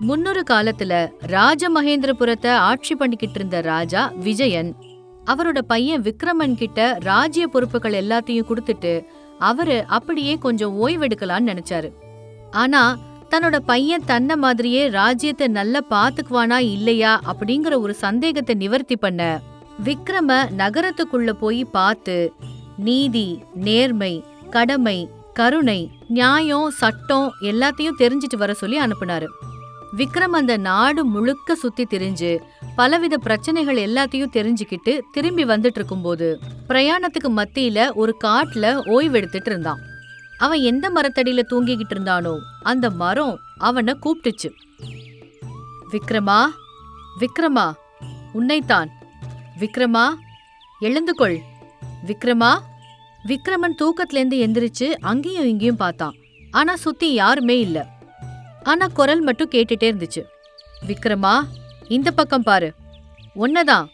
முன்னொரு காலத்துல ராஜமகேந்திரபுரத்தை ஆட்சி பண்ணிக்கிட்டு இருந்த ராஜா விஜயன் அவரோட பையன் விக்ரமன் கிட்ட ராஜ்ய பொறுப்புகள் எல்லாத்தையும் கொடுத்துட்டு அவரு அப்படியே கொஞ்சம் ஓய்வெடுக்கலாம்னு நினைச்சாரு. ஆனா தன்னோட பையன் தன்ன மாதிரியே ராஜ்யத்தை நல்லா பாத்துக்குவானா இல்லையா அப்படிங்கிற ஒரு சந்தேகத்தை நிவர்த்தி பண்ண விக்ரம நகரத்துக்குள்ள போய் பார்த்து நீதி நேர்மை கடமை கருணை நியாயம் சட்டம் எல்லாத்தையும் தெரிஞ்சிட்டு வர சொல்லி அனுப்புனாரு. விக்ரம் அந்த நாடு முழுக்க சுத்தி திரிஞ்சு பலவித பிரச்சனைகள் எல்லாத்தையும் தெரிஞ்சுக்கிட்டு திரும்பி வந்துட்டு இருக்கும்போது பிரயாணத்துக்கு மத்தியில ஒரு காட்டுல ஓய்வெடுத்துட்டு இருந்தான். அவன் எந்த மரத்தடியில தூங்கிக்கிட்டு இருந்தானோ அந்த மரம் அவனை கூப்பிட்டுச்சு விக்ரமா? விக்ரமா? உன்னைத்தான். விக்ரமா? எழுந்துகொள். விக்ரமா? விக்ரமன் தூக்கத்திலேருந்து எந்திரிச்சு அங்கேயும் இங்கேயும் பார்த்தான். ஆனா சுத்தி யாருமே இல்லை. ஆனா குரல் மட்டும் கேட்டுட்டே இருந்துச்சு. விக்ரமா இந்த பக்கம் பாரு. உன்னதான்.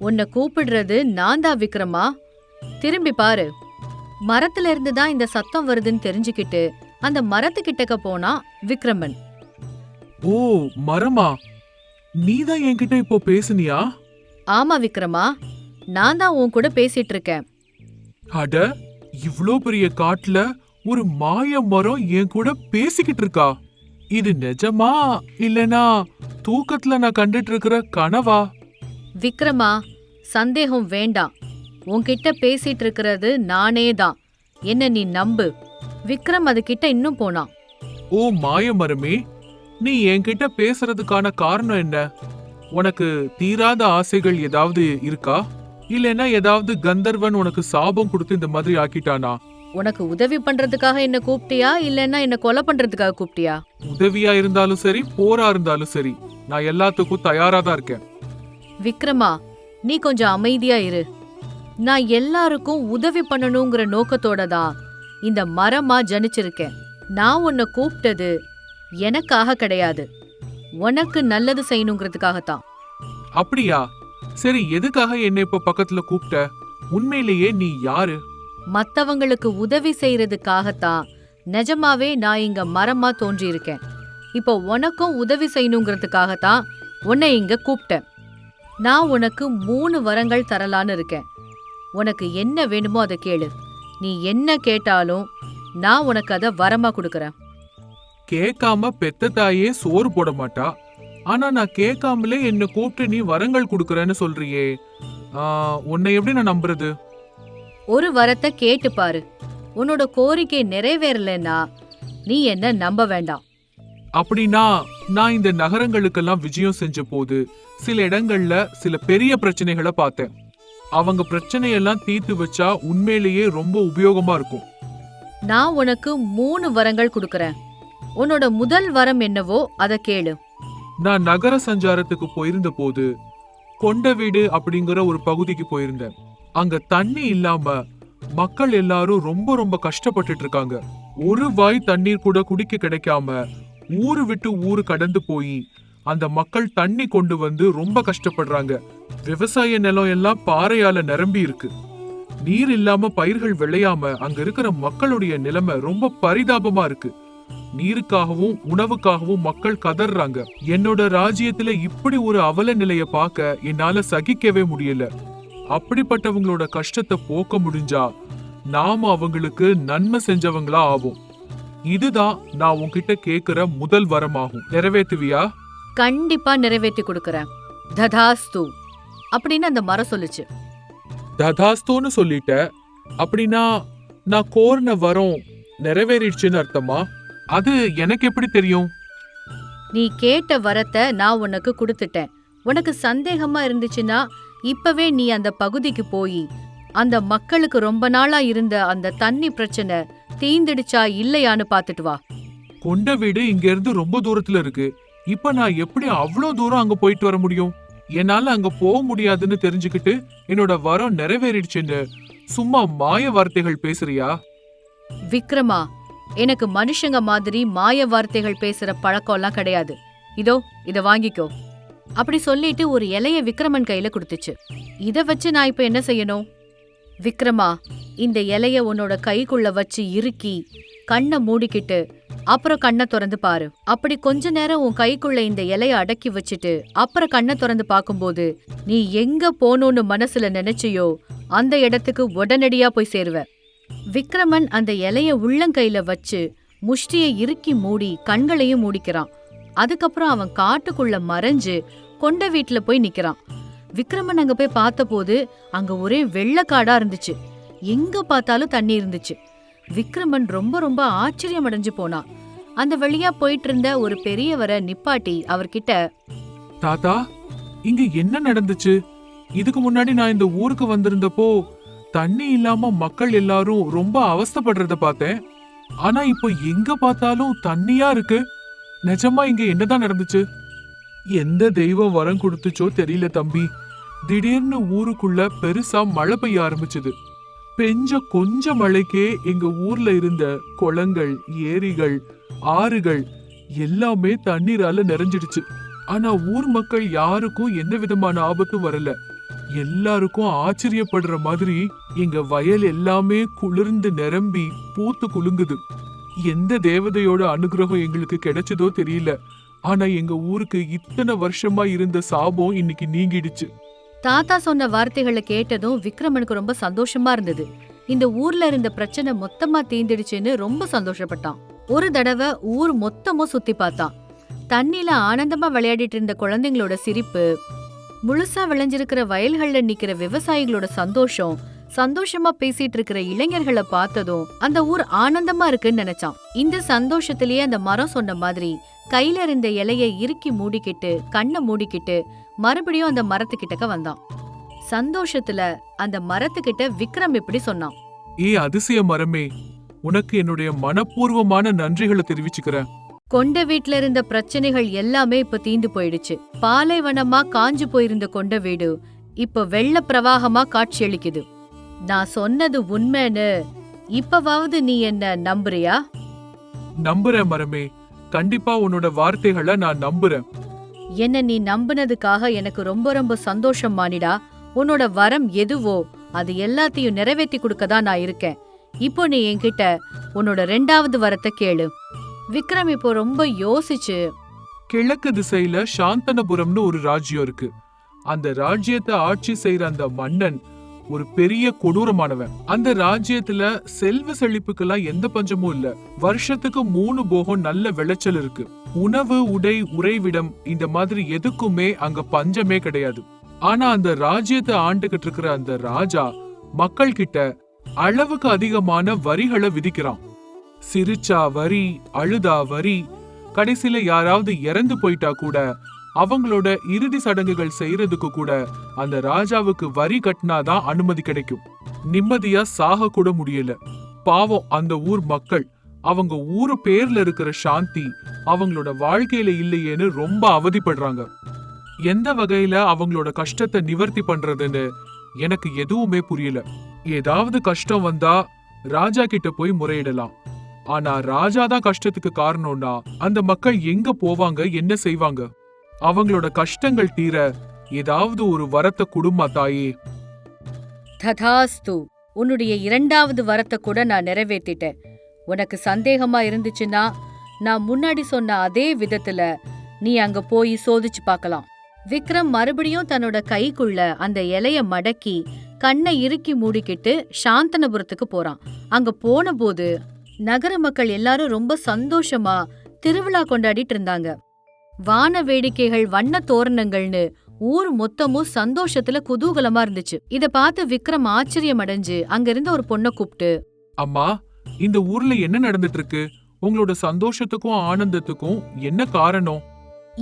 உன்னை கூப்பிடுறது நான் தான் விக்ரமா. திரும்பி பாரு. மரத்துல இருந்து தான் இந்த சத்தம் வருதுன்னு தெரிஞ்சுக்கிட்டு அந்த மரத்துக்கிட்டக்க போனா விக்ரமன். ஓ மரமா? நீதான் என்கிட்ட இப்போ பேசுனியா? ஆமா விக்ரமா. நான் தான் உன் கூட பேசிட்டு இருக்கேன் அட இவ்ளோ பெரிய காட்டுல ஒரு மாய மரம் என் கூட பேசிக்கிட்டு இருக்கா இது நிஜமா இல்லனா தூக்கத்துல நான் கண்டுட்டு இருக்கிற கனவா? விக்ரமா சந்தேகம் வேண்டாம். உன்கிட்ட பேசிட்டு இருக்கிறது நானே தான் என்ன நீ நம்பு? விக்ரம் அதுகிட்ட இன்னும் போனான். ஓ மாய மரமே நீ என்கிட்ட பேசுறதுக்கான காரணம் என்ன? உனக்கு தீராத ஆசைகள் ஏதாவது இருக்கா? இல்லனா ஏதாவது கந்தர்வன் உனக்கு சாபம் கொடுத்து இந்த மாதிரி ஆக்கிட்டானா? உனக்கு உதவி பண்றதுக்காக என்ன கூப்பிட்டியா? இல்லைன்னா என்ன கொலை பண்றதுக்காக கூப்பிட்டியா? உதவியா இருந்தாலும் சரி போரா இருந்தாலும் சரி. நான் எல்லாத்துக்கும் தயாரா தான் இருக்கேன். விக்ரமா நீ கொஞ்சம் அமைதியா இரு. நான் எல்லாருக்கும் உதவி பண்ணணுங்கிற நோக்கத்தோட தான் இந்த மரமா ஜனிச்சிருக்கேன். நான் உன்னை கூப்பிட்டது எனக்காக கிடையாது. உனக்கு நல்லது செய்யணுங்கிறதுக்காகத்தான். அப்படியா? சரி எதுக்காக என்னை இப்ப பக்கத்துல கூப்பிட்ட? உண்மையிலேயே நீ யாரு? மற்றவங்களுக்கு உதவி செய்யறதுக்காகத்தான். நிஜமாவே நான் இங்க மரமா தோன்றியிருக்கேன். இப்போ உனக்கும் உதவி செய்யணுங்கிறதுக்காகத்தான் உன்னை இங்க கூப்பிட்டேன். நான் உனக்கு மூணு வரங்கள் தரலான்னு இருக்கேன். உனக்கு என்ன வேணுமோ அதை கேளு. நீ என்ன கேட்டாலும் நான் உனக்கு அதை வரமா கொடுக்கறேன். கேட்காம பெத்த தாயே சோறு போட மாட்டா. ஆனா நான் கேட்காமலே என்ன கூப்பிட்டு நீ வரங்கள் கொடுக்கறேன்னு சொல்றியே. உன்னை எப்படி நான் நம்புறது? ஒரு வரத்தை கேட்டு பாரு. உன்னோட கோரிக்கை நிறைவேறலைன்னா நீ என்ன நம்ப வேண்டாம். அப்படின்னா நான் இந்த நகரங்களுக்கெல்லாம் விஜயம் செஞ்ச போது சில இடங்கள்ல சில பெரிய பிரச்சனைகளை பார்த்தேன். அவங்க பிரச்சனையெல்லாம் தீர்த்து வச்சா உண்மையிலேயே ரொம்ப உபயோகமா இருக்கும். நான் உனக்கு மூணு வரங்கள் கொடுக்கறேன். உன்னோட முதல் வரம் என்னவோ அதை கேளு. நான் நகர சஞ்சாரத்துக்கு போயிருந்த போது கொண்ட வீடு அப்படிங்கிற ஒரு பகுதிக்கு போயிருந்தேன். அங்க தண்ணி இல்லாம மக்கள் எல்லாரும் ரொம்ப ரொம்ப கஷ்டப்பட்டுட்டு இருக்காங்க. ஒரு வாய் தண்ணீர் கூட குடிக்க கிடைக்காம ஊரு விட்டு ஊரு கடந்து போய் அந்த மக்கள் தண்ணி கொண்டு வந்து ரொம்ப கஷ்டப்படுறாங்க. விவசாய நிலம் எல்லாம் பாறையால நிரம்பி இருக்கு. நீர் இல்லாம பயிர்கள் விளையாம அங்க இருக்கிற மக்களுடைய நிலைமை ரொம்ப பரிதாபமா இருக்கு. நீருக்காகவும் உணவுக்காகவும் மக்கள் கதறாங்க என்னோட ராஜ்யத்துல இப்படி ஒரு அவல நிலைய பார்க்க என்னால சகிக்கவே முடியல. அப்படிப்பட்டவங்களோட கஷ்டத்தை போக்க முடிஞ்சா நாம அவங்களுக்கு நன்மை செஞ்சவங்களா ஆவோம். இதுதான் நான் உன்கிட்ட கேக்குற முதல் வரமாகும். நிறைவேத்துவியா கண்டிப்பா நிறைவேற்றி கொடுக்கறேன். ததாஸ்து. அப்படின்னு அந்த மரம் சொல்லுச்சு. ததாஸ்தோன்னு சொல்லிட்ட அப்படின்னா நான் கோரின வரம் நிறைவேறிடுச்சுன்னு அர்த்தமா? அது எனக்கு எப்படி தெரியும்? நீ கேட்ட வரத்தை நான் உனக்கு கொடுத்துட்டேன். உனக்கு சந்தேகமா இருந்துச்சுன்னா இப்பவே நீ அந்த பகுதிக்கு போய். அந்த மக்களுக்கு ரொம்ப நாளா இருந்த அந்த தண்ணி பிரச்சனை தீந்துடுச்சா இல்லையான்னு பார்த்துட்டு வா. கொண்ட வீடு இங்க இருந்து ரொம்ப தூரத்துல இருக்கு. இப்ப நான் எப்படி அவ்வளோ தூரம் அங்க போயிட்டு வர முடியும்? என்னால அங்க போக முடியாதுன்னு தெரிஞ்சுக்கிட்டு என்னோட வரம் நிறைவேறிடுச்சுன்னு சும்மா மாய வார்த்தைகள் பேசுறியா? விக்ரமா எனக்கு மனுஷங்க மாதிரி மாய வார்த்தைகள் பேசுற பழக்கம்லாம் கிடையாது. இதோ இத வாங்கிக்கோ. அப்படி சொல்லிட்டு ஒரு இலைய விக்ரமன் கையில கொடுத்துச்சு. இத வச்சு நான் இப்ப என்ன செய்யணும்? விக்ரமா இந்த இலைய உன்னோட கைக்குள்ள வச்சு இறுக்கி கண்ணை மூடிக்கிட்டு அப்புறம் கண்ணை திறந்து பாரு. அப்படி கொஞ்ச நேரம் உன் கைக்குள்ள இந்த இலைய அடக்கி வச்சுட்டு அப்புறம் கண்ணை திறந்து பார்க்கும்போது நீ எங்க போகணும்னு மனசுல நினைச்சியோ அந்த இடத்துக்கு உடனடியா போய் சேருவ. விக்ரமன் அந்த இலைய உள்ளங்கையில வச்சு முஷ்டியை இறுக்கி மூடி கண்களையும் மூடிக்கிறான். அதுக்கப்புறம் அவன் காட்டுக்குள்ள மறைஞ்சு கொண்ட வீட்டுல போய் நிக்கிறான். விக்ரமன் அங்க போய் பார்த்தபோது அங்க ஒரே வெள்ளக்காடா இருந்துச்சு. எங்க பார்த்தாலும் தண்ணி இருந்துச்சு. விக்ரமன் ரொம்ப ரொம்ப ஆச்சரியம் அடைஞ்சு போனான். அந்த வழியா போயிட்டு இருந்த ஒரு பெரியவரை நிப்பாட்டி அவர்கிட்ட தாத்தா இங்க என்ன நடந்துச்சு? இதுக்கு முன்னாடி நான் இந்த ஊருக்கு வந்திருந்தப்போ தண்ணி இல்லாம மக்கள் எல்லாரும் ரொம்ப அவஸ்தப்படுறத பார்த்தேன். ஆனா இப்போ எங்க பார்த்தாலும் தண்ணியா இருக்கு. நிஜமா இங்க என்னதான் நடந்துச்சு? எந்த தெய்வம் வரம் கொடுத்துச்சோ தெரியல தம்பி. திடீர்னு ஊருக்குள்ள பெருசா மழை பெய்ய ஆரம்பிச்சது. பெஞ்ச கொஞ்ச மழைக்கே எங்க ஊர்ல இருந்த குளங்கள் ஏரிகள் ஆறுகள் எல்லாமே தண்ணீரால நிறைஞ்சிடுச்சு. ஆனா ஊர் மக்கள் யாருக்கும் எந்த விதமான ஆபத்தும் வரல. எல்லாருக்கும் ஆச்சரியப்படுற மாதிரி எங்க வயல் எல்லாமே குளிர்ந்து நிரம்பி பூத்து குலுங்குது. எந்த தேவதையோட அனுகிரகம் எங்களுக்கு கிடைச்சதோ தெரியல. ஆனா எங்க ஊருக்கு இத்தனை வருஷமா இருந்த சாபம் இன்னைக்கு நீங்கிடுச்சு. தாத்தா சொன்ன வார்த்தைகளை கேட்டதும் விக்ரமனுக்கு ரொம்ப சந்தோஷமா இருந்தது. இந்த ஊர்ல இருந்த பிரச்சனை மொத்தமா தீந்துடுச்சுன்னு ரொம்ப சந்தோஷப்பட்டான். ஒரு தடவை ஊர் மொத்தமும் சுத்தி பார்த்தான். தண்ணில ஆனந்தமா விளையாடிட்டு இருந்த குழந்தைங்களோட சிரிப்பு முழுசா விளைஞ்சிருக்கிற வயல்கள்ல நிக்கிற விவசாயிகளோட சந்தோஷம் சந்தோஷமா பேசிட்டு இருக்கிற இளைஞர்களை பார்த்ததும் அந்த ஊர் ஆனந்தமா இருக்குன்னு நினைச்சான். இந்த சந்தோஷத்திலேயே அந்த மரம் சொன்ன மாதிரி கையில இருந்த இலைய இறுக்கி மூடிக்கிட்டு கண்ணை மூடிக்கிட்டு மறுபடியும் அந்த மரத்துக்கிட்டக்க வந்தான். சந்தோஷத்துல அந்த மரத்துக்கிட்ட விக்ரம் இப்படி சொன்னான். ஏ அதிசய மரமே உனக்கு என்னுடைய மனப்பூர்வமான நன்றிகளை தெரிவிச்சுக்கிறேன். கொண்ட வீட்ல இருந்த பிரச்சனைகள் எல்லாமே இப்ப தீந்து போயிடுச்சு. பாலைவனமா காஞ்சு போயிருந்த கொண்ட வீடு இப்ப வெள்ள பிரவாகமா காட்சியளிக்குது. நான் சொன்னது உண்மைன்னு இப்பவாவது நீ என்ன நம்புறியா? நம்புறேன் மரமே. கண்டிப்பா உன்னோட வார்த்தைகளை நான் நம்புறேன். என்ன நீ நம்புனதுக்காக எனக்கு ரொம்ப ரொம்ப சந்தோஷம் மானிடா. உன்னோட வரம் எதுவோ அது எல்லாத்தையும் நிறைவேத்தி கொடுக்க தான் நான் இருக்கேன். இப்போ நீ என்கிட்ட உன்னோட ரெண்டாவது வரத்தை கேளு. விக்ரம் இப்போ ரொம்ப யோசிச்சு கிழக்கு திசையில சாந்தனபுரம்னு ஒரு ராஜ்யம் இருக்கு. அந்த ராஜ்யத்தை ஆட்சி செய்யற அந்த மன்னன் ஒரு பெரிய கொடூரமானவன். அந்த ராஜ்யத்துல செல்வ செழிப்புக்கெல்லாம் எந்த பஞ்சமும் இல்ல. வருஷத்துக்கு மூணு போகம் நல்ல விளைச்சல் இருக்கு. உணவு உடை உறைவிடம் இந்த மாதிரி எதுக்குமே அங்க பஞ்சமே கிடையாது. ஆனா அந்த ராஜ்யத்தை ஆண்டுகிட்டு இருக்கிற அந்த ராஜா மக்கள் கிட்ட அளவுக்கு அதிகமான வரிகளை விதிக்கிறான். சிரிச்சா வரி அழுதா வரி கடைசியில யாராவது இறந்து போயிட்டா கூட அவங்களோட இறுதி சடங்குகள் செய்யறதுக்கு கூட அந்த ராஜாவுக்கு வரி கட்டினாதான் அனுமதி கிடைக்கும். நிம்மதியா சாக கூட முடியல. பாவம் அந்த ஊர் மக்கள் அவங்க ஊரு பேர்ல இருக்கிற சாந்தி அவங்களோட வாழ்க்கையில இல்லையேன்னு ரொம்ப அவதிப்படுறாங்க. எந்த வகையில அவங்களோட கஷ்டத்தை நிவர்த்தி பண்றதுன்னு எனக்கு எதுவுமே புரியல. ஏதாவது கஷ்டம் வந்தா ராஜா கிட்ட போய் முறையிடலாம். ஆனா ராஜா தான் கஷ்டத்துக்கு காரணம்னா அந்த மக்கள் எங்க போவாங்க என்ன செய்வாங்க? அவங்களோட கஷ்டங்கள் தீர ஏதாவது ஒரு வரத்தை குடும்பா தாயே. ததாஸ்து உன்னுடைய இரண்டாவது வரத்தை கூட நான் நிறைவேத்திட்டேன். உனக்கு சந்தேகமா இருந்துச்சுன்னா நான் முன்னாடி சொன்ன அதே விதத்துல நீ அங்க போய் சோதிச்சு பார்க்கலாம். விக்ரம் மறுபடியும் தன்னோட கைக்குள்ள அந்த இலைய மடக்கி கண்ணை இறுக்கி மூடிக்கிட்டு சாந்தனபுரத்துக்கு போறான். அங்க போன போது நகர மக்கள் எல்லாரும் ரொம்ப சந்தோஷமா திருவிழா கொண்டாடிட்டு இருந்தாங்க. வான வேடிக்கைகள் வண்ண தோரணங்கள்னு ஊர் மொத்தமும் சந்தோஷத்துல குதூகலமா இருந்துச்சு. இத பார்த்து விக்ரம் ஆச்சரியம் அடைஞ்சு அங்க இருந்த ஒரு பொண்ணை கூப்பிட்டு அம்மா இந்த ஊர்ல என்ன நடந்துட்டு இருக்கு உங்களோட சந்தோஷத்துக்கும் ஆனந்தத்துக்கும் என்ன காரணம்?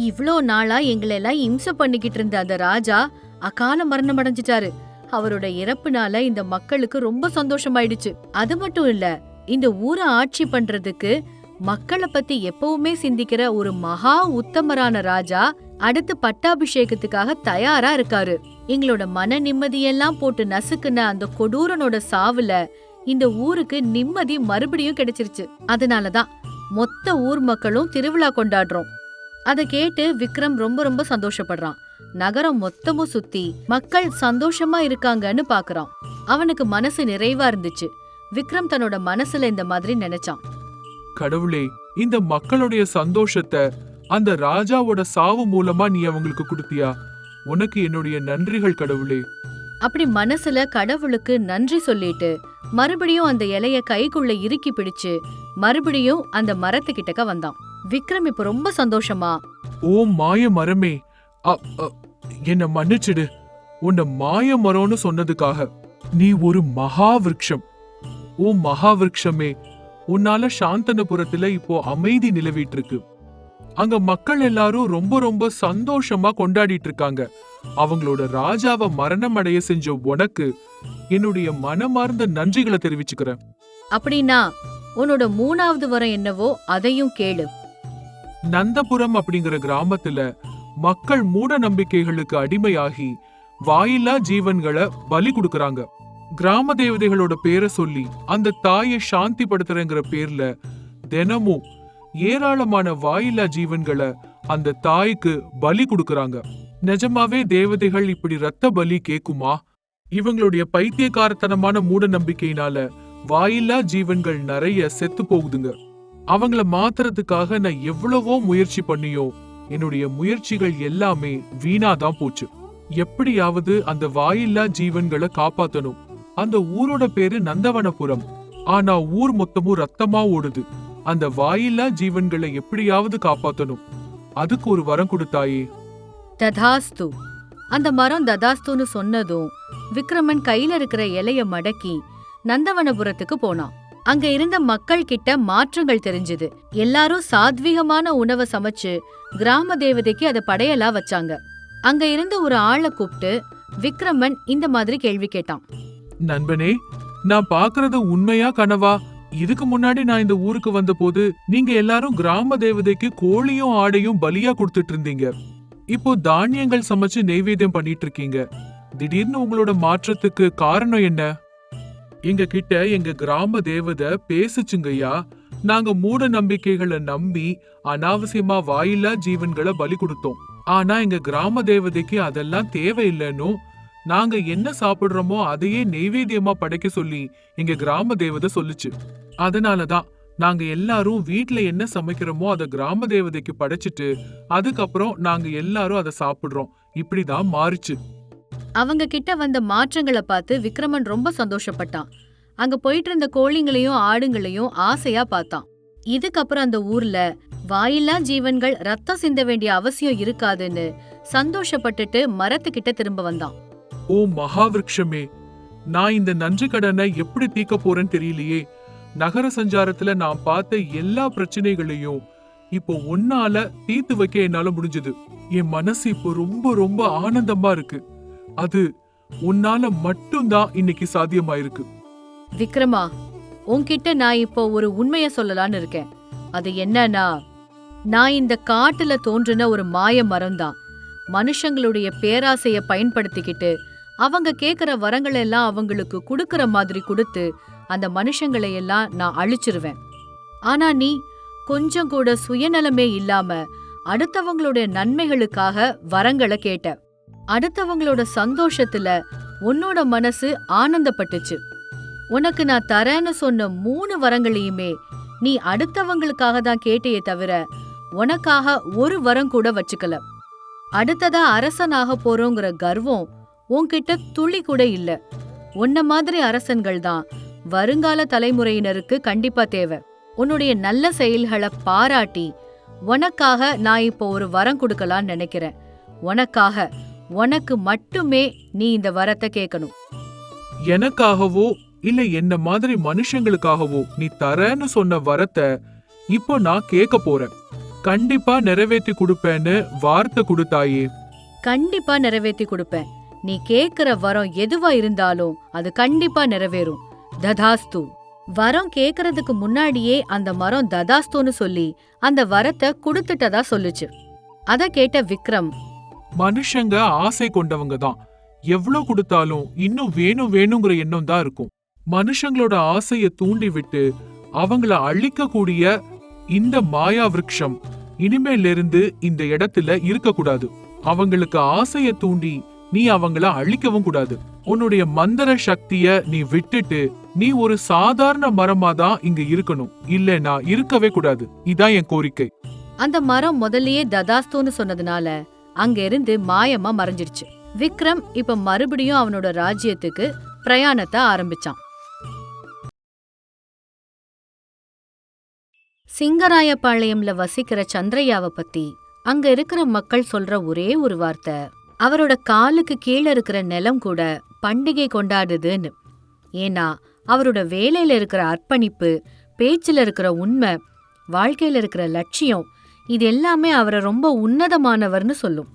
இவ்ளோ நாளா எங்களை எல்லாம் இம்சை பண்ணிக்கிட்டு இருந்த அந்த ராஜா அகால மரணம் அடைஞ்சிட்டாரு. அவரோட இறப்புனால இந்த மக்களுக்கு ரொம்ப சந்தோஷமாயிடுச்சு. அது மட்டும் இல்ல இந்த ஊரை ஆட்சி பண்றதுக்கு மக்களை பத்தி எப்பவுமே சிந்திக்கிற ஒரு மகா உத்தமரான ராஜா அடுத்து பட்டாபிஷேகத்துக்காக தயாரா இருக்காரு. எங்களோட மன நிம்மதியெல்லாம் போட்டு நசுக்குன அந்த கொடூரனோட சாவுல இந்த ஊருக்கு நிம்மதி மறுபடியும் கிடைச்சிருச்சு. அதனாலதான் மொத்த ஊர் மக்களும் திருவிழா கொண்டாடுறோம். அதை கேட்டு விக்ரம் ரொம்ப ரொம்ப சந்தோஷப்படுறான். நகரம் மொத்தமும் சுத்தி மக்கள் சந்தோஷமா இருக்காங்கன்னு பாக்குறான். அவனுக்கு மனசு நிறைவா இருந்துச்சு. விக்ரம் தன்னோட மனசுல இந்த மாதிரி நினைச்சான். கடவுளே இந்த மக்களுடைய சந்தோஷத்தை அந்த ராஜாவோட சாவு மூலமா நீ அவங்களுக்கு கொடுத்தியா? உனக்கு என்னுடைய நன்றிகள் கடவுளே. அப்படி மனசுல கடவுளுக்கு நன்றி சொல்லிட்டு மறுபடியும் அந்த இலைய கைக்குள்ள இறுக்கி பிடிச்சு மறுபடியும் அந்த மரத்துக்கிட்டக்க வந்தான். விக்ரம் இப்ப ரொம்ப சந்தோஷமா? ஓ மாய மரமே என்னை மன்னிச்சிடு. உன்னை மாய மரம்னு சொன்னதுக்காக நீ ஒரு மகா விருட்சம் ஓ மகா விருட்சமே உன்னால சாந்தனபுரத்துல இப்போ அமைதி நிலவிட்டு இருக்கு அங்க மக்கள் எல்லாரும் ரொம்ப ரொம்ப சந்தோஷமா கொண்டாடிட்டு இருக்காங்க அவங்களோட ராஜாவை மரணம் அடைய செஞ்ச உனக்கு என்னுடைய மனமார்ந்த நன்றிகளை தெரிவிச்சுக்கிறேன். அப்படின்னா உன்னோட மூணாவது வரம் என்னவோ அதையும் கேளு. நந்தபுரம் அப்படிங்கிற கிராமத்துல மக்கள் மூட நம்பிக்கைகளுக்கு அடிமையாகி வாயில்லா ஜீவன்களை பலி கொடுக்கறாங்க. கிராம தேவதைகளோட பேரை சொல்லி அந்த தாயை சாந்தி படுத்துறேங்கிற பேர்ல தினமும் ஏராளமான வாயில்லா ஜீவன்களை அந்த தாய்க்கு பலி கொடுக்கறாங்க. நிஜமாவே தேவதைகள் இப்படி ரத்த பலி கேக்குமா? இவங்களுடைய பைத்தியக்காரத்தனமான மூட நம்பிக்கையினால வாயில்லா ஜீவன்கள் நிறைய செத்து போகுதுங்க. அவங்கள மாத்துறதுக்காக நான் எவ்வளவோ முயற்சி பண்ணியோ என்னுடைய முயற்சிகள் எல்லாமே வீணாதான் போச்சு. எப்படியாவது அந்த வாயில்லா ஜீவன்களை காப்பாத்தணும். அந்த ஊரோட பேரு நந்தவனபுரம். ஆனா ஊர் மொத்தமும் ரத்தமா ஓடுது. அந்த வாயில்லா ஜீவன்களை எப்படியாவது காப்பாத்தணும். அதுக்கு ஒரு வரம் கொடுத்தாயே. ததாஸ்து. அந்த மரம் ததாஸ்துன்னு சொன்னதும் விக்ரமன் கையில இருக்கிற இலைய மடக்கி நந்தவனபுரத்துக்கு போனான். அங்க இருந்த மக்கள் கிட்ட மாற்றங்கள் தெரிஞ்சது. எல்லாரும் சாத்வீகமான உணவை சமைச்சு கிராம தேவதைக்கு அதை படையலா வச்சாங்க. அங்க இருந்த ஒரு ஆளை கூப்பிட்டு விக்ரமன் இந்த மாதிரி கேள்வி கேட்டான். நண்பனே நான் பாக்குறது உண்மையா கனவா? இதுக்கு முன்னாடி நான் இந்த ஊருக்கு வந்தபோது நீங்க எல்லாரும் கிராம தேவதைக்கு கோழியும் ஆடையும் பலியா கொடுத்துட்டு இருந்தீங்க. இப்போ தானியங்கள் சமைச்சு நெய்வேத்தியம் பண்ணிட்டு இருக்கீங்க. திடீர்னு உங்களோட மாற்றத்துக்கு காரணம் என்ன? எங்க கிட்ட எங்க கிராம தேவதை பேசுச்சுங்கய்யா நாங்க மூட நம்பிக்கைகளை நம்பி அனாவசியமா வாயில்லா ஜீவன்களை பலி கொடுத்தோம். ஆனா எங்க கிராம தேவதைக்கு அதெல்லாம் தேவையில்லைன்னு நாங்க என்ன சாப்பிடுறோமோ அதையே நெய்வேத்தியமா படைக்க சொல்லி எங்க கிராம தேவதை சொல்லுச்சு. அதனாலதான் நாங்க எல்லாரும் வீட்ல என்ன சமைக்கிறோமோ அதை கிராம தேவதைக்கு படைச்சிட்டு அதுக்கப்புறம் நாங்க எல்லாரும் அதை சாப்பிடுறோம். இப்படிதான் மாறுச்சு. அவங்க கிட்ட வந்த மாற்றங்களை பார்த்து விக்ரமன் ரொம்ப சந்தோஷப்பட்டான். அங்க போயிட்டு இருந்த கோழிங்களையும் ஆடுங்களையும் ஆசையா பார்த்தான். இதுக்கப்புறம் அந்த ஊர்ல வாயில்லா ஜீவன்கள் ரத்தம் சிந்த வேண்டிய அவசியம் இருக்காதுன்னு சந்தோஷப்பட்டுட்டு மரத்துக்கிட்ட திரும்ப வந்தான். ஓ மகாவிருக்ஷமே நான் இந்த நன்றி கடனை எப்படி தீக்க போறேன்னு தெரியலையே. நகர சஞ்சாரத்துல நான் பார்த்த எல்லா பிரச்சனைகளையும் இப்போ ஒன்னால தீர்த்து வைக்க என்னால முடிஞ்சது. என் மனசு இப்போ ரொம்ப ரொம்ப ஆனந்தமா இருக்கு. அது உன்னால மட்டும்தான் இன்னைக்கு சாத்தியமாயிருக்கு. விக்ரமா உன்கிட்ட நான் இப்போ ஒரு உண்மைய சொல்லலான்னு இருக்கேன். அது என்னன்னா நான் இந்த காட்டுல தோன்றின ஒரு மாய மரம்தான். மனுஷங்களுடைய பேராசைய பயன்படுத்திக்கிட்டு அவங்க கேக்குற வரங்களை எல்லாம் அவங்களுக்கு கொடுக்கற மாதிரி கொடுத்து அந்த மனுஷங்களை எல்லாம் நான் அழிச்சிருவேன். ஆனா நீ கொஞ்சம் கூட சுயநலமே இல்லாம அடுத்தவங்களுடைய நன்மைகளுக்காக வரங்களை கேட்ட. அடுத்தவங்களோட சந்தோஷத்துல உன்னோட மனசு ஆனந்தப்பட்டுச்சு. உனக்கு நான் தரேன்னு சொன்ன மூணு வரங்களையுமே நீ அடுத்தவங்களுக்காக தான் கேட்டையே தவிர உனக்காக ஒரு வரம் கூட வச்சுக்கல. அடுத்ததா அரசனாக போறோங்கிற கர்வம் உன்கிட்ட துளி கூட இல்ல. உன்ன மாதிரி அரசன்கள் தான் வருங்கால தலைமுறையினருக்கு கண்டிப்பா தேவை. உன்னுடைய நல்ல செயல்களை பாராட்டி உனக்காக நான் இப்போ ஒரு வரம் கொடுக்கலான்னு நினைக்கிறேன். உனக்காக உனக்கு மட்டுமே நீ இந்த வரத்தை கேட்கணும். எனக்காகவோ இல்ல என்ன மாதிரி மனுஷங்களுக்காகவோ நீ தரேன்னு சொன்ன வரத்தை இப்போ நான் கேட்க போறேன். கண்டிப்பா நிறைவேத்தி கொடுப்பேன்னு வார்த்தை கொடுத்தாயே. கண்டிப்பா நிறைவேத்தி கொடுப்பேன். நீ கேக்குற வரம் எதுவா இருந்தாலும் அது கண்டிப்பா நிறைவேறும். ததாஸ்து. வரம் கேக்குறதுக்கு முன்னாடியே அந்த மரம் ததாஸ்துன்னு சொல்லி அந்த வரத்தை கொடுத்துட்டதா சொல்லுச்சு. அத கேட்ட விக்ரம். மனுஷங்க ஆசை கொண்டவங்க தான். எவ்வளவு கொடுத்தாலும் இன்னும் வேணும் வேணுங்கிற எண்ணம் தான் இருக்கும். மனுஷங்களோட ஆசைய தூண்டி விட்டு அவங்கள அழிக்கக்கூடிய இந்த மாயா விரக்ஷம் இனிமேல இருந்து இந்த இடத்துல இருக்கக்கூடாது. அவங்களுக்கு ஆசைய தூண்டி நீ அவங்கள அழிக்கவும் கூடாது. உன்னுடைய மந்திர சக்திய நீ விட்டுட்டு நீ ஒரு சாதாரண மரமா தான் இங்க இருக்கணும். இல்லனா இருக்கவே கூடாது. இதான் என் கோரிக்கை. அந்த மரம் முதல்லயே ததாஸ்தோன்னு சொன்னதுனால அங்க இருந்து மாயமா மறைஞ்சிடுச்சு. விக்ரம் இப்ப மறுபடியும் அவனோட ராஜ்யத்துக்கு பிரயாணத்தை ஆரம்பிச்சான். சிங்கராயபாளையம்ல வசிக்கிற சந்திரையாவை பத்தி அங்க இருக்கிற மக்கள் சொல்ற ஒரே ஒரு வார்த்தை. அவரோட காலுக்கு கீழே இருக்கிற நிலம் கூட பண்டிகை கொண்டாடுதுன்னு. ஏன்னா அவரோட வேலையில இருக்கிற அர்ப்பணிப்பு பேச்சில் இருக்கிற உண்மை வாழ்க்கையில இருக்கிற லட்சியம் இது எல்லாமே அவரை ரொம்ப உன்னதமானவர்னு சொல்லும்.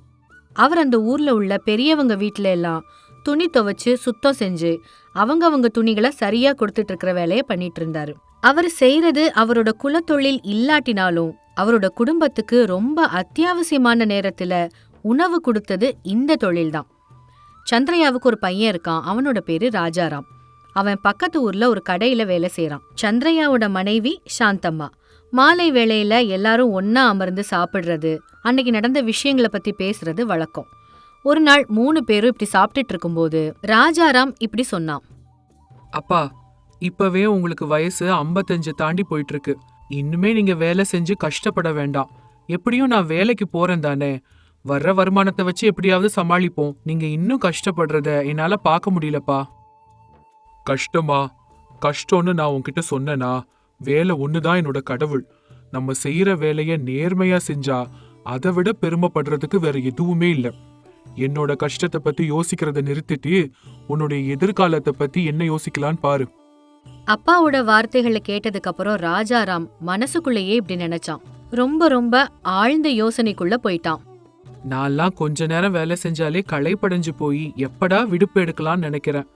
அவர் அந்த ஊர்ல உள்ள பெரியவங்க வீட்டில எல்லாம் துணி துவைச்சு சுத்தம் செஞ்சு அவங்க அவங்க துணிகளை சரியா கொடுத்துட்டு இருக்கிற வேலையை பண்ணிட்டு இருந்தாரு. அவர் செய்யறது அவரோட குலத்தொழில் இல்லாட்டினாலும் அவரோட குடும்பத்துக்கு ரொம்ப அத்தியாவசியமான நேரத்துல உணவு கொடுத்தது இந்த தொழில்தான். சந்திரையாவுக்கு ஒரு பையன் இருக்கான். அவனோட பேரு ராஜாராம். அவன் பக்கத்து ஊர்ல ஒரு கடையில வேலை செய்யறான் சந்திரையாவோட மனைவி சாந்தம்மா. மாலை வேளையில எல்லாரும் ஒன்னா அமர்ந்து சாப்பிடுறது அன்னைக்கு நடந்த விஷயங்களை பத்தி பேசுறது வழக்கம். ஒரு நாள் மூணு பேரும் இப்படி சாப்பிட்டுட்டு இருக்கும்போது ராஜாராம் இப்படி சொன்னான். அப்பா இப்பவே உங்களுக்கு வயசு 55 தாண்டி போயிட்டு இருக்கு. இன்னுமே நீங்க வேலை செஞ்சு கஷ்டப்பட வேண்டாம். எப்படியும் நான் வேலைக்கு போறேன் தானே? வர்ற வருமானத்தை வச்சு எப்படியாவது சமாளிப்போம். நீங்க இன்னும் கஷ்டப்படுறத என்னால பார்க்க முடியலப்பா. கஷ்டமா? கஷ்டம்னு நான் உன்கிட்ட சொன்னேனா? வேலை ஒண்ணுதான் என்னோட கடவுள். நம்ம செய்யற வேலைய நேர்மையா செஞ்சா அதை விட பெருமைப்படுறதுக்கு வேற எதுவுமே இல்ல. என்னோட கஷ்டத்தை பத்தி யோசிக்கிறத நிறுத்திட்டு உன்னுடைய எதிர்காலத்தை பத்தி என்ன யோசிக்கலான்னு பாரு. அப்பாவோட வார்த்தைகளை கேட்டதுக்கு அப்புறம் ராஜாராம் மனசுக்குள்ளேயே இப்படி நினைச்சான். ரொம்ப ரொம்ப ஆழ்ந்த யோசனைக்குள்ள போயிட்டான். நான்லாம் கொஞ்ச நேரம் வேலை செஞ்சாலே களைப்படைஞ்சு போய் எப்படா விடுப்பு எடுக்கலாம்னு நினைக்கிறேன்.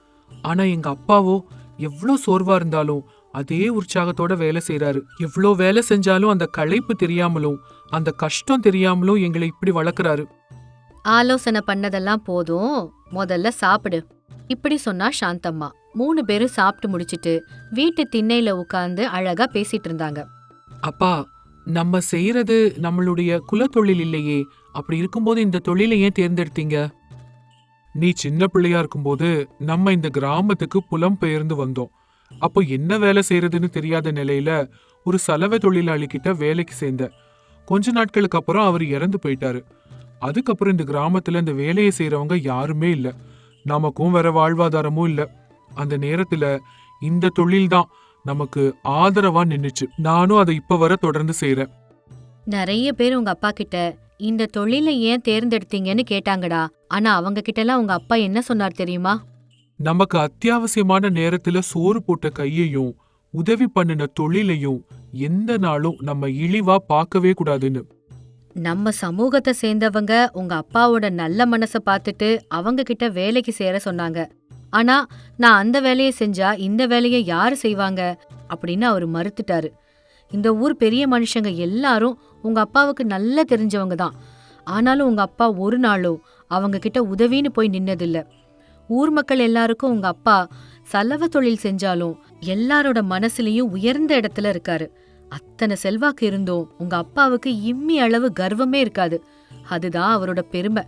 ஆனா எங்க அப்பாவோ எவ்வளோ சோர்வா இருந்தாலும் அதே உற்சாகத்தோட வேலை செய்றாரு. எவ்வளோ வேலை செஞ்சாலும் அந்த களைப்பு தெரியாமலும் அந்த கஷ்டம் தெரியாமலும் எங்களை இப்படி வளர்க்குறாரு. ஆலோசனை பண்ணதெல்லாம் போதும். முதல்ல சாப்பிடு. இப்படி சொன்னா சாந்தம்மா. மூணு பேரும் சாப்பிட்டு முடிச்சிட்டு வீட்டு திண்ணையில உட்கார்ந்து அழகா பேசிட்டு இருந்தாங்க. அப்பா நம்ம செய்யறது நம்மளுடைய குலத்தொழில் இல்லையே. அப்படி இருக்கும்போது இந்த தொழிலை ஏன் தேர்ந்தெடுத்தீங்க? நீ சின்ன பிள்ளையா இருக்கும்போது நம்ம இந்த கிராமத்துக்கு புலம் பெயர்ந்து வந்தோம். அப்போ என்ன வேலை செய்யறதுன்னு தெரியாத நிலையில ஒரு சலவை தொழிலாளி கிட்ட வேலைக்கு சேர்ந்த கொஞ்ச நாட்களுக்கு அப்புறம் அவர் இறந்து போயிட்டாரு. அதுக்கப்புறம் இந்த கிராமத்துல இந்த வேலையை செய்யறவங்க யாருமே இல்ல. நமக்கும் வேற வாழ்வாதாரமும் இல்ல. அந்த நேரத்துல இந்த தொழில் தான் நமக்கு ஆதரவா நின்னுச்சு. நானும் அதை இப்ப வர தொடர்ந்து செய்றேன். நிறைய பேர் உங்க அப்பா கிட்ட இந்த தொழிலை ஏன் தேர்ந்தெடுத்தீங்கன்னு கேட்டாங்கடா. ஆனா அவங்க கிட்ட எல்லாம் உங்க அப்பா என்ன சொன்னார் தெரியுமா? நமக்கு அத்தியாவசியமான நேரத்துல சோறு போட்ட கையையும் உதவி பண்ணின தொழிலையும் எந்த நாளும் நம்ம இழிவா பார்க்கவே கூடாதுன்னு. நம்ம சமூகத்தை சேர்ந்தவங்க உங்க அப்பாவோட நல்ல மனச பார்த்துட்டு அவங்க கிட்ட வேலைக்கு சேர சொன்னாங்க. ஆனா நான் அந்த வேலையை செஞ்சா இந்த வேலையை யாரு செய்வாங்க? அப்படின்னு அவர் மறுத்துட்டாரு. இந்த ஊர் பெரிய மனுஷங்க எல்லாரும் உங்க அப்பாவுக்கு நல்லா தெரிஞ்சவங்க தான். ஆனாலும் உங்க அப்பா ஒரு நாளோ அவங்க கிட்ட உதவின்னு போய் நின்னதில்ல. ஊர் மக்கள் எல்லாருக்கும் உங்க அப்பா சலவ தொழில் செஞ்சாலும் எல்லாரோட மனசுலயும் உயர்ந்த இடத்துல இருக்காரு. அத்தனை செல்வாக்கு இருந்தும் உங்க அப்பாவுக்கு இம்மி அளவு கர்வமே இருக்காது. அதுதான் அவரோட பெருமை.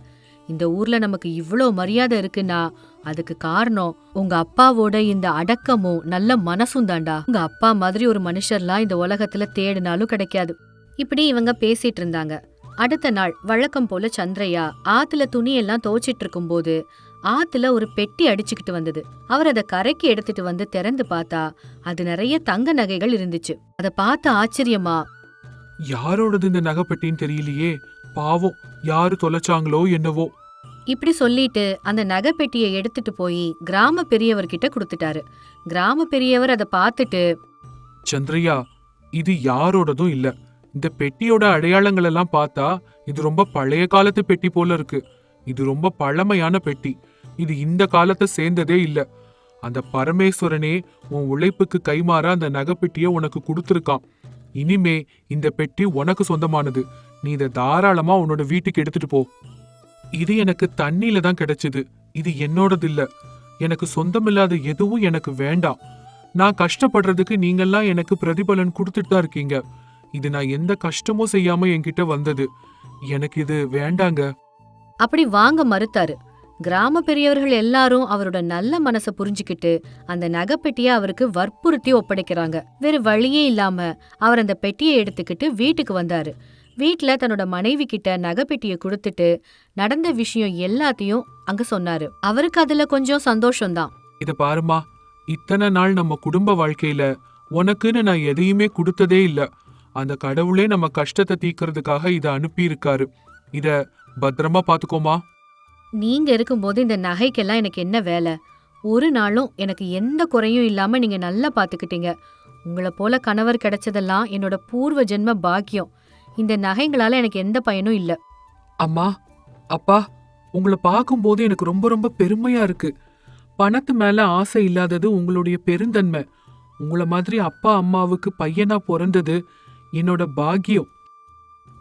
இந்த ஊர்ல நமக்கு இவ்ளோ மரியாதை இருக்குன்னா அதுக்கு காரணம் உங்க அப்பாவோட இந்த அடக்கமும் நல்ல மனசும் தாண்டா உங்க அப்பா மாதிரி ஒரு மனுஷர்லாம் இந்த உலகத்துல தேடினாலும் கிடைக்காது. இப்படி இவங்க பேசிட்டு இருந்தாங்க அடுத்த நாள் வழக்கம் போல சந்திரையா ஆத்துல துணியெல்லாம் துவைச்சிட்டு இருக்கும்போது ஆத்துல ஒரு பெட்டி அடிச்சுக்கிட்டு வந்தது. அவர் அதை கரைக்கு எடுத்துட்டு வந்து திறந்து பார்த்தா அது நிறைய தங்க நகைகள் இருந்துச்சு. அத பார்த்து ஆச்சரியமா யாரோடது இந்த நகைப்பெட்டின்னு தெரியலையே. பாவம் யாரு தொலைச்சாங்களோ என்னவோ. இப்படி சொல்லிட்டு அந்த நகை பெட்டியை எடுத்துட்டு போய் கிராம பெரியவர்கிட்ட கொடுத்துட்டாரு. கிராம பெரியவர் அதை பார்த்துட்டு சந்திரையா இது யாரோடதும் இல்ல. இந்த பெட்டியோட அடையாளங்கள் எல்லாம் பார்த்தா இது ரொம்ப பழைய காலத்து பெட்டி போல இருக்கு. இது ரொம்ப பழமையான பெட்டி. இது இந்த காலத்தை சேர்ந்ததே இல்ல. அந்த பரமேஸ்வரனே உன் உழைப்புக்கு கைமாறா அந்த நகைப்பெட்டியை உனக்கு கொடுத்துருக்கான். இனிமே இந்த பெட்டி உனக்கு சொந்தமானது. நீ இதை தாராளமா உன்னோட வீட்டுக்கு எடுத்துட்டு போ. இது எனக்கு தண்ணியில தான் கிடைச்சது. இது என்னோடது இல்ல. எனக்கு சொந்தமில்லாத எதுவும் எனக்கு வேண்டாம். நான் கஷ்டப்படுறதுக்கு நீங்கெல்லாம் எனக்கு பிரதிபலன் கொடுத்துட்டு தான் இருக்கீங்க. இது நான் எந்த கஷ்டமும் செய்யாம என்கிட்ட வந்தது. எனக்கு இது வேண்டாங்க. அப்படி வாங்க மறுத்தாரு. கிராம பெரியவர்கள் எல்லாரும் அவரோட நல்ல மனச புரிஞ்சுக்கிட்டு அந்த நகைப்பெட்டியை அவருக்கு வற்புறுத்தி ஒப்படைக்கிறாங்க. வேற வழியே இல்லாம அவர் அந்த பெட்டியை எடுத்துக்கிட்டு வீட்டுக்கு வந்தாரு. வீட்ல தன்னோட மனைவி கிட்ட நகைப்பெட்டியை கொடுத்துட்டு நடந்த விஷயம் எல்லாத்தையும் அங்க சொன்னாரு. அவருக்கு அதுல கொஞ்சம் சந்தோஷம்தான். இத பாருமா இத்தனை நாள் நம்ம குடும்ப வாழ்க்கையில உனக்குன்னு நான் எதையுமே கொடுத்ததே இல்ல. அந்த கடவுளே நம்ம கஷ்டத்தை தீக்கிறதுக்காக இத அனுப்பி இருக்காரு இத பத்திரமா பாத்துக்கோமா. நீங்க இருக்கும்போது இந்த நகைக்கெல்லாம் எனக்கு என்ன வேலை? ஒரு நாளும் எனக்கு எந்த குறையும் இல்லாம நீங்க நல்லா பாத்துக்கிட்டீங்க. உங்களை போல கணவர் கிடைச்சதெல்லாம் என்னோட பூர்வ ஜென்ம பாக்கியம். இந்த நகைங்களால எனக்கு எந்த பயனும் இல்ல. அம்மா அப்பா உங்களை பார்க்கும்போது எனக்கு ரொம்ப ரொம்ப பெருமையா இருக்கு. பணத்து மேல ஆசை இல்லாதது உங்களுடைய பெருந்தன்மை. உங்கள மாதிரி அப்பா அம்மாவுக்கு பையனா பிறந்தது என்னோட பாக்கியம்.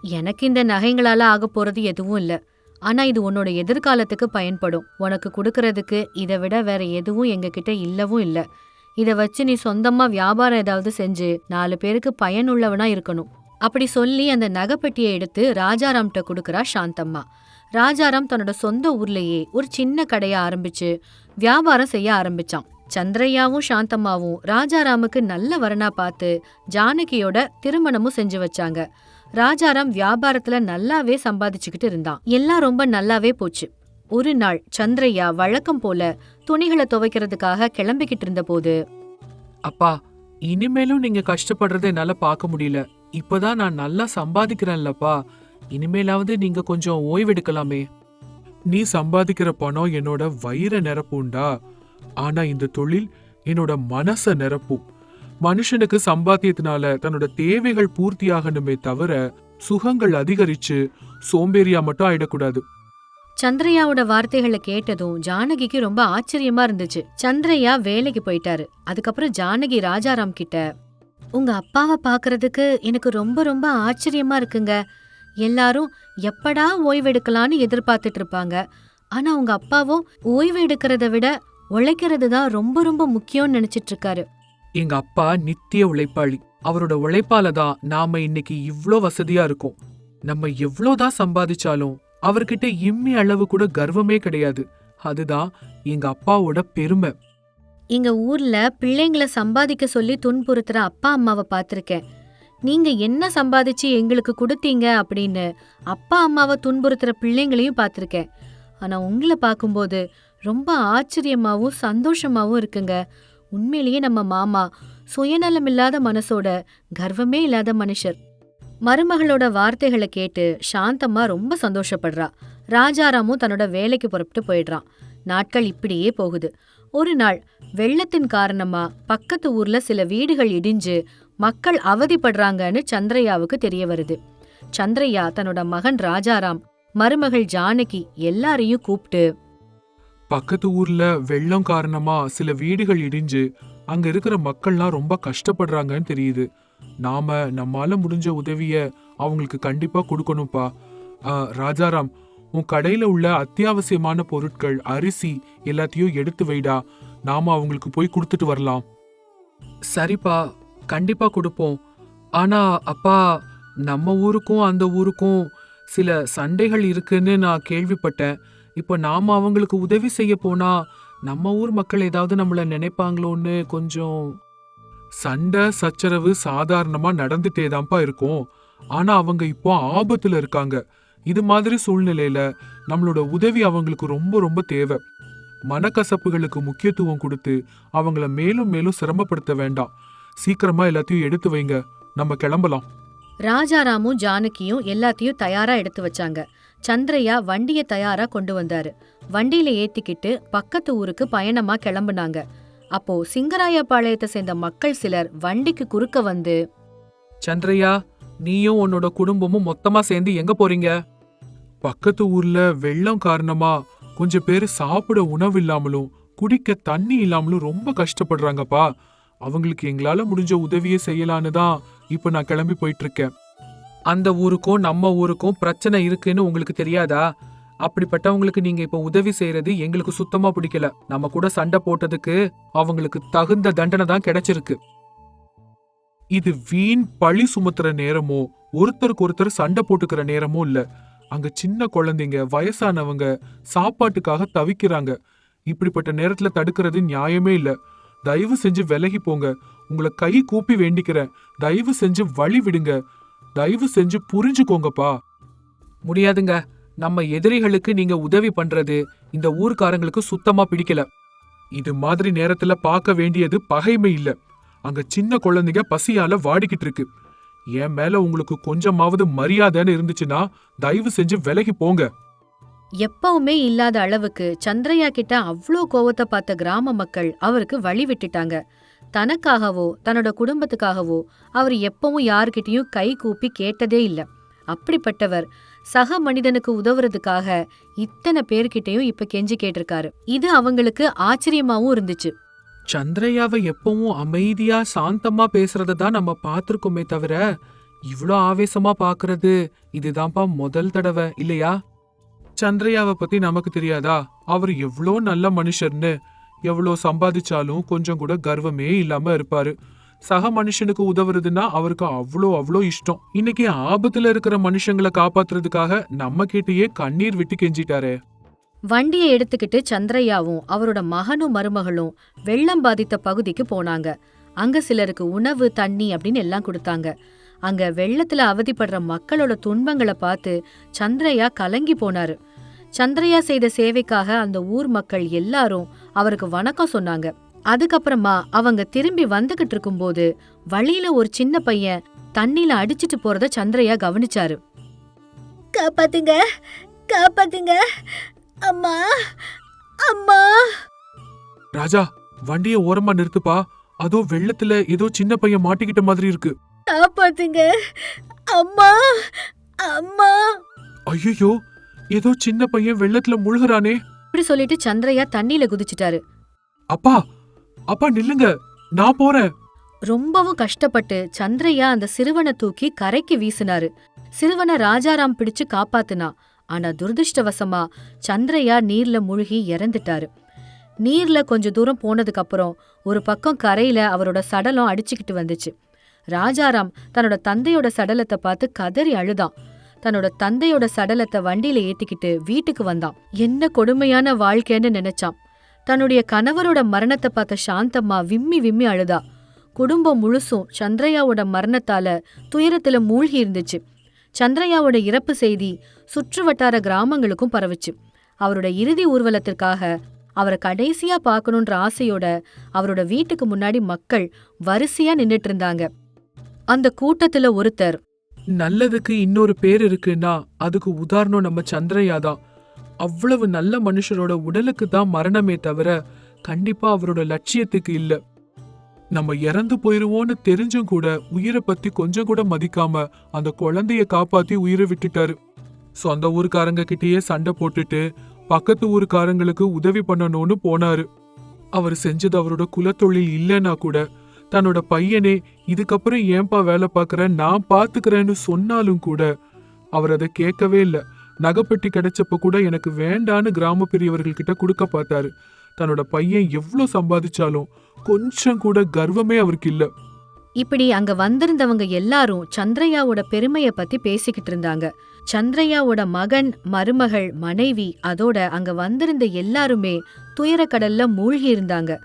எனக்கு இந்த நகைங்களால ஆக போறது எதுவும் இல்ல. ஆனா இது உன்னோட எதிர்காலத்துக்கு பயன்படும். உனக்கு கொடுக்கறதுக்கு இதை விட வேற எதுவும் எங்ககிட்ட இல்லவும் இல்ல. இத வச்சு நீ சொந்தமா வியாபாரம் ஏதாவது செஞ்சு நாலு பேருக்கு பயனுள்ளவனா இருக்கணும். அப்படி சொல்லி அந்த நகைப்பெட்டியை எடுத்து ராஜாராம்கிட்ட கொடுக்கறா சாந்தம்மா. ராஜாராம் தன்னோட சொந்த ஊர்லயே ஒரு சின்ன கடையை ஆரம்பிச்சு வியாபாரம் செய்ய ஆரம்பிச்சான். சந்திரையாவும் சாந்தம்மாவும் ராஜாராமுக்கு நல்ல வரனா பார்த்து ஜானகியோட திருமணமும் செஞ்சு வச்சாங்க. ராஜாராம் வியாபாரத்துல நல்லாவே சம்பாதிச்சுக்கிட்டு இருந்தான். எல்லாம் ரொம்ப நல்லாவே போச்சு. ஒரு நாள் சந்திரையா வழக்கம் போல துணிகளை துவைக்கிறதுக்காக கிளம்பிக்கிட்டு இருந்தபோது அப்பா இனிமேலும் நீங்க கஷ்டப்படுறத என்னால பார்க்க முடியல. இப்பதான் நான் நல்லா சம்பாதிக்கிறேன்லப்பா. இனிமேலாவது நீங்க கொஞ்சம் ஓய்வெடுக்கலாமே. நீ சம்பாதிக்கிற பணம் என்னோட வயிற நிரப்புண்டா? ஆனா இந்த தொழில் என்னோட மனச நிரப்பும். மனுஷனுக்கு சம்பாத்தியத்தினால தன்னோட தேவைகள் பூர்த்தியாகணுமே தவிர சுகங்கள் அதிகரிச்சு சோம்பேறியா மட்டும் ஆயிடக்கூடாது. சந்திரையாவோட வார்த்தைகளை கேட்டதும் ஜானகிக்கு ரொம்ப ஆச்சரியமா இருந்துச்சு. சந்திரையா வேலைக்கு போயிட்டாரு. அதுக்கப்புறம் ஜானகி ராஜாராம் கிட்ட உங்க அப்பாவை பாக்குறதுக்கு எனக்கு ரொம்ப ரொம்ப ஆச்சரியமா இருக்குங்க. எல்லாரும் எப்படா ஓய்வெடுக்கலான்னு எதிர்பார்த்துட்டு இருப்பாங்க. ஆனா உங்க அப்பாவும் ஓய்வு எடுக்கிறத விட உழைக்கிறது தான் ரொம்ப ரொம்ப முக்கியம்னு நினைச்சிட்டு இருக்காரு. எங்க அப்பா நித்திய உழைப்பாளி. அவரோட உழைப்பால தான் நாம இன்னைக்கு இவ்ளோ வசதியா இருக்கோம். நம்ம எவ்வளோதான் சம்பாதிச்சாலும் அவர்கிட்ட இம்மி அளவு கூட கர்வமே கிடையாது. அதுதான் எங்க அப்பாவோட பெருமை. எங்க ஊர்ல பிள்ளைங்கள சம்பாதிக்க சொல்லி துன்புறுத்துற அப்பா அம்மாவை பார்த்திருக்கேன். நீங்க என்ன சம்பாதிச்சு எங்களுக்கு கொடுத்தீங்க அப்படின்னு அப்பா அம்மாவை துன்புறுத்துற பிள்ளைங்களையும் பார்த்திருக்கேன். ஆனா உங்களை பார்க்கும்போது ரொம்ப ஆச்சரியமாவும் சந்தோஷமாவும் இருக்குங்க. உண்மையிலேயே நம்ம மாமா சுயநலமில்லாத மனசோட கர்வமே இல்லாத மனுஷர். மருமகளோட வார்த்தைகளை கேட்டு சாந்தம்மா ரொம்ப சந்தோஷப்படுறா. ராஜாராமும் தன்னோட வேலைக்கு புறப்பட்டு போயிடுறான். நாட்கள் இப்படியே போகுது. ஒரு நாள் வெள்ளத்தின் காரணமா பக்கத்து ஊர்ல சில வீடுகள் இடிஞ்சு மக்கள் அவதிப்படுறாங்கன்னு சந்திரையாவுக்கு தெரிய வருது. சந்திரையா தன்னோட மகன் ராஜாராம் மருமகள் ஜானகி எல்லாரையும் கூப்பிட்டு பக்கத்து ஊர்ல வெள்ளம் காரணமா சில வீடுகள் இடிஞ்சு அங்க இருக்கிற மக்கள்லாம் ரொம்ப கஷ்டப்படுறாங்கன்னு தெரியுது. நாம நம்மால முடிஞ்ச உதவிய அவங்களுக்கு கண்டிப்பா கொடுக்கணும்ப்பா. ராஜாராம் உன் கடையில உள்ள அத்தியாவசியமான பொருட்கள் அரிசி எல்லாத்தையும் எடுத்து வைடா. நாம அவங்களுக்கு போய் கொடுத்துட்டு வரலாம். சரிப்பா கண்டிப்பா கொடுப்போம். ஆனா அப்பா நம்ம ஊருக்கும் அந்த ஊருக்கும் சில சண்டைகள் இருக்குன்னு நான் கேள்விப்பட்டேன். இப்போ நாம அவங்களுக்கு உதவி செய்ய போனா நம்ம ஊர் மக்கள் ஏதாவது நம்மள நினைப்பாங்களோன்னு கொஞ்சம் சண்டை சச்சரவு சாதாரணமா நடந்துட்டே தான்ப்பா இருக்கும். ஆனா அவங்க இப்போ ஆபத்துல இருக்காங்க. இது மாதிரி சூழ்நிலையில நம்மளோட உதவி அவங்களுக்கு ரொம்ப ரொம்ப தேவை. மனக்கசப்புகளுக்கு முக்கியத்துவம் கொடுத்து அவங்கள மேலும் மேலும் சிரமப்படுத்த வேண்டாம். சீக்கிரமா எல்லாத்தையும் எடுத்து வைங்க. நம்ம கிளம்பலாம். ராஜாராமும் ஜானகியும் எல்லாத்தையும் தயாரா எடுத்து வச்சாங்க. சந்திரையா வண்டியை தயாரா கொண்டு வந்தாரு. வண்டியில ஏத்திக்கிட்டு பக்கத்து ஊருக்கு பயணமா கிளம்புனாங்க. அப்போ சிங்கராயபாளையத்தை சேர்ந்த மக்கள் சிலர் வண்டிக்கு குறுக்க வந்து சந்திரையா நீயும் உன்னோட குடும்பமும் மொத்தமா சேர்ந்து எங்க போறீங்க? பக்கத்து ஊர்ல வெள்ளம் காரணமா கொஞ்சம் பேர் சாப்பிட உணவு இல்லாமலும் குடிக்க தண்ணி இல்லாமலும் ரொம்ப கஷ்டப்படுறாங்கப்பா. அவங்களுக்கு எங்களால முடிஞ்ச உதவியை செய்யலான்னு தான் இப்ப நான் கிளம்பி போயிட்டு இருக்கேன். அந்த ஊருக்கும் நம்ம ஊருக்கும் பிரச்சனை இருக்குன்னு உங்களுக்கு தெரியாதா? அப்படிப்பட்டவங்களுக்கு நீங்க இப்ப உதவி செய்யறது எங்களுக்கு சுத்தமா பிடிக்கல. நம்ம கூட சண்டை போட்டதுக்கு அவங்களுக்கு தகுந்த தண்டனை தான் கிடைச்சிருக்கு. இது வீண் பழி சுமத்துற நேரமோ ஒருத்தருக்கு ஒருத்தர் சண்டை போட்டுக்கிற நேரமோ இல்ல. அங்க சின்ன குழந்தைங்க வயசானவங்க சாப்பாட்டுக்காக தவிக்கிறாங்க. இப்படிப்பட்ட நேரத்துல தடுக்கிறது நியாயமே இல்ல. தயவு செஞ்சு விலகி போங்க. உங்களை கை கூப்பி வேண்டிக்கிறேன். தயவு செஞ்சு வழி விடுங்க. தயவு செஞ்சு புரிஞ்சுக்கோங்கப்பா. முடியாதுங்க. நம்ம எதிரிகளுக்கு நீங்க உதவி பண்றது இந்த ஊர்க்காரங்களுக்கு சுத்தமா பிடிக்கல. இது மாதிரி நேரத்துல பார்க்க வேண்டியது பகைமை இல்ல. அங்க சின்ன குழந்தைங்க பசியால வாடிக்கிட்டு இருக்கு. என் மேல உங்களுக்கு கொஞ்சமாவது மரியாதைன்னு இருந்துச்சுன்னா தயவு செஞ்சு விலகி போங்க. எப்பவுமே இல்லாத அளவுக்கு சந்திரயா கிட்ட அவ்ளோ கோவத்தை பார்த்த கிராம மக்கள் அவருக்கு வழி விட்டுட்டாங்க. தனக்காகவோ தன்னோட குடும்பத்துக்காகவோ அவர் எப்பவும் யார்கிட்டயும் கை கூப்பி கேட்டதே இல்லை. அப்படிப்பட்டவர் சக மனிதனுக்கு உதவுறதுக்காக இத்தனை பேர்கிட்டயும் இப்ப கெஞ்சி கேட்டிருக்காரு. இது அவங்களுக்கு ஆச்சரியமாவும் இருந்துச்சு. சந்திரையாவை எப்பவும் அமைதியா சாந்தமா பேசுறத தான் நம்ம பார்த்துருக்கோமே தவிர இவ்ளோ ஆவேசமா பாக்குறது இதுதான்ப்பா முதல் தடவை இல்லையா? சந்திரையாவை பத்தி நமக்கு தெரியாதா? அவர் எவ்ளோ நல்ல மனுஷர்னு. எவ்வளோ சம்பாதிச்சாலும் கொஞ்சம் கூட கர்வமே இல்லாம இருப்பாரு. சக மனுஷனுக்கு உதவுறதுன்னா அவருக்கு அவ்வளோ அவ்வளோ இஷ்டம். இன்னைக்கு ஆபத்துல இருக்கிற மனுஷங்களை காப்பாத்துறதுக்காக நம்ம கிட்டயே கண்ணீர் விட்டு கெஞ்சிட்டாரே. வண்டியை எடுத்துக்கிட்டு சந்திரயாவும் அவரோட மகனும் மருமகளும் வெள்ளம் பாதித்த பகுதிக்கு போனாங்க. அங்க சிலருக்கு உணவு தண்ணி அப்படின்னு எல்லாம் கொடுத்தாங்க. அங்க வெள்ளத்துல அவதிப்படுற மக்களோட துன்பங்களை பார்த்து சந்திரையா கலங்கி போனாரு. சந்திரையா செய்த சேவைக்காக அந்த ஊர் மக்கள் எல்லாரும் அவருக்கு வணக்கம் சொன்னாங்க. அதுக்கப்புறமா அவங்க திரும்பி வந்துகிட்டு இருக்கும்போது வழியில ஒரு சின்ன பையன் தண்ணில அடிச்சிட்டு போறத சந்திரயா கவனிச்சாரு. காப்பாத்துங்க காப்பாத்துங்க. அம்மா அம்மா. ராஜா வண்டிய ஓரமா நிறுத்துப்பா. அதோ வெள்ளத்துல ஏதோ சின்ன பையன் மாட்டிக்கிட்ட மாதிரி இருக்கு. காப்பாத்துங்க. அம்மா அம்மா. ஐயோ ஏதோ சின்ன பையன் வெள்ளத்துல முழுகுறானே. இப்படி சொல்லிட்டு சந்திரயா தண்ணியில குதிச்சிட்டாரு. அப்பா அப்பா நில்லுங்க நான் போறேன். ரொம்பவும் கஷ்டப்பட்டு சந்திரயா அந்த சிறுவனை தூக்கி கரைக்கு வீசினாரு. சிறுவனை ராஜாராம் பிடிச்சு காப்பாத்துனா ஆனா துரதிருஷ்டவசமா சந்திரயா நீர்ல முழுகி இறந்துட்டாரு. நீர்ல கொஞ்ச தூரம் போனதுக்கு அப்புறம் ஒரு பக்கம் கரையில அவரோட சடலம் அடிச்சுக்கிட்டு வந்துச்சு. ராஜாராம் தன்னோட தந்தையோட சடலத்தை பார்த்து கதறி அழுதான். தன்னோட தந்தையோட சடலத்தை வண்டியில ஏத்திக்கிட்டு வீட்டுக்கு வந்தான். என்ன கொடுமையான வாழ்க்கைன்னு நினைச்சான். தன்னுடைய கணவரோட மரணத்தை பார்த்த சாந்தம்மா விம்மி விம்மி அழுதா. குடும்பம் முழுசும் சந்திரயாவோட மரணத்தால துயரத்துல மூழ்கி இருந்துச்சு. சந்திரையாவோட இறப்பு செய்தி சுற்று வட்டார கிராமங்களுக்கும் பரவுச்சு. அவரோட இறுதி ஊர்வலத்திற்காக அவரை கடைசியா பார்க்கணுன்ற ஆசையோட அவரோட வீட்டுக்கு முன்னாடி மக்கள் வரிசையா நின்றுட்டு இருந்தாங்க. அந்த கூட்டத்துல ஒருத்தர் நல்லதுக்கு இன்னொரு பேர் இருக்குன்னா அதுக்கு உதாரணம் நம்ம சந்திரையா தான். அவ்வளவு நல்ல மனுஷரோட உடலுக்கு தான் மரணமே தவிர கண்டிப்பா அவரோட லட்சியத்துக்கு இல்ல. நம்ம இறந்து போயிருவோம்னு தெரிஞ்சும் கூட உயிரை பத்தி கொஞ்சம் கூட மதிக்காம அந்த குழந்தைய காப்பாத்தி உயிரை விட்டுட்டாரு. சொந்த ஊருக்காரங்க கிட்டயே சண்டை போட்டுட்டு பக்கத்து ஊருக்காரங்களுக்கு உதவி பண்ணணும்னு போனாரு. அவர் செஞ்சது அவரோட குலத்தொழில் இல்லைன்னா கூட தன்னோட பையனே இதுக்கப்புறம் ஏன்பா வேலை பார்க்கற? நான் பாத்துக்கிறேன்னு சொன்னாலும் கூட அவர் அதை கேட்கவே இல்லை. நகைப்பெட்டி கிடைச்சப்ப கூட எனக்கு வேண்டான்னு கிராம பெரியவர்கள் கிட்ட கொடுக்க பார்த்தாரு. தன்னோட பையன் எவ்வளோ சம்பாதிச்சாலும் கொஞ்சம் கூட கர்வமே அவருக்கு இல்ல. இப்படி அங்க வந்திருந்தவங்க எல்லாரும் சந்திரயாவோட பெருமைய பத்தி பேசிக்கிட்டு இருந்தாங்க. சந்திரயாவோட மகன் மருமகள் மனைவி அதோட அங்க வந்திருந்த எல்லாருமே துயரக்கடல்ல மூழ்கி இருந்தாங்க.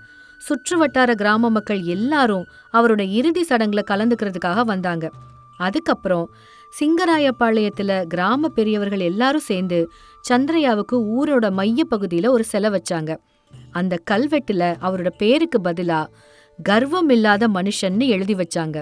சுற்று வட்டார கிராம மக்கள் எல்லாரும் அவரோட இறுதி சடங்குல கலந்துக்கிறதுக்காக வந்தாங்க. அதுக்கப்புறம் சிங்கராயப்பாளையத்துல கிராம பெரியவர்கள் எல்லாரும் சேர்ந்து சந்திரயாவுக்கு ஊரோட மைய பகுதியில ஒரு சிலை வச்சாங்க. அந்த கல்வெட்டுல அவரோட பேருக்கு பதிலா கர்வம் இல்லாத மனுஷன்னு எழுதி வச்சாங்க.